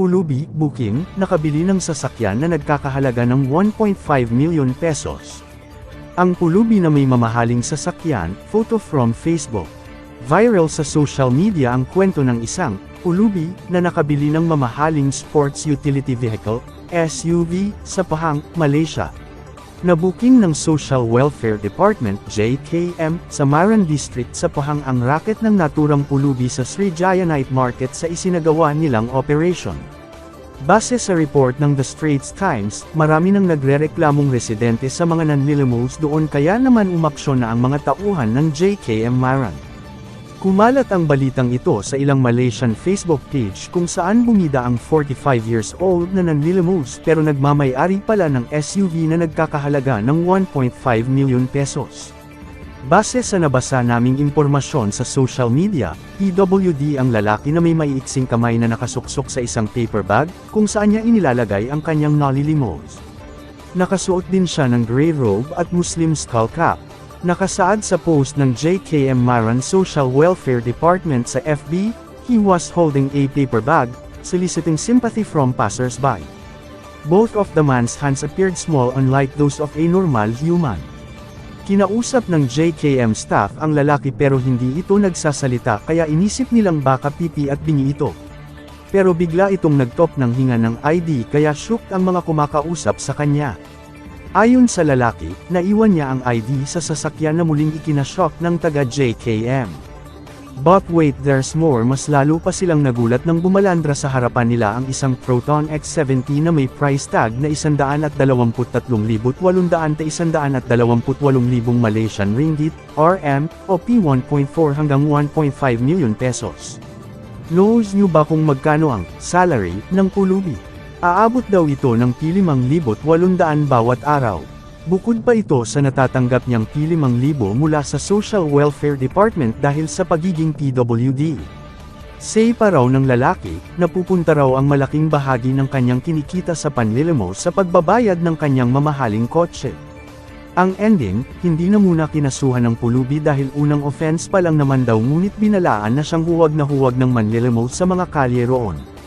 Pulubi, Booking, nakabili ng sasakyan na nagkakahalaga ng 1.5 million pesos. Ang pulubi na may mamahaling sasakyan, photo from Facebook. Viral sa social media ang kwento ng isang pulubi na nakabili ng mamahaling sports utility vehicle, SUV, sa Pahang, Malaysia. Nabuking ng Social Welfare Department JKM sa Maran District sa Pahang ang racket ng naturang pulubi sa Srijaya Night Market sa isinagawa nilang operation. Base sa report ng The Straits Times, marami nang nagrereklamong residente sa mga nanlilimos doon kaya naman umaksyon na ang mga tauhan ng JKM Maran. Kumalat ang balitang ito sa ilang Malaysian Facebook page kung saan bumida ang 45 years old na nanlilimos pero nagmamayari pala ng SUV na nagkakahalaga ng 1.5 million pesos. Base sa nabasa naming impormasyon sa social media, PWD ang lalaki na may maiiksing kamay na nakasuksok sa isang paper bag, kung saan niya inilalagay ang kanyang nalilimos. Nakasuot din siya ng gray robe at Muslim skull cap. Nakasaad sa post ng JKM Maran Social Welfare Department sa FB, he was holding a paper bag, soliciting sympathy from passers-by. Both of the man's hands appeared small unlike those of a normal human. Kinausap ng JKM staff ang lalaki pero hindi ito nagsasalita kaya inisip nilang baka pipi at bingi ito. Pero bigla itong nagtop ng hinga ng ID kaya shook ang mga kumakausap sa kanya. Ayon sa lalaki, naiwan niya ang ID sa sasakyan na muling ikinashock ng taga JKM. But wait there's more mas lalo pa silang nagulat nang bumalandra sa harapan nila ang isang Proton X70 na may price tag na 123,800 at 128,000 Malaysian Ringgit, RM, o P1.4 hanggang 1.5 million pesos. Knows nyo ba kung magkano ang salary ng pulubi? Aabot daw ito ng P5,800 bawat araw. Bukod pa ito sa natatanggap niyang P5,000 mula sa Social Welfare Department dahil sa pagiging PWD. Say pa raw ng lalaki, napupunta raw ang malaking bahagi ng kanyang kinikita sa panlilimo sa pagbabayad ng kanyang mamahaling kotse. Ang ending, hindi na muna kinasuhan ng pulubi dahil unang offense pa lang naman daw ngunit binalaan na siyang huwag na huwag ng manlilimo sa mga kalye roon.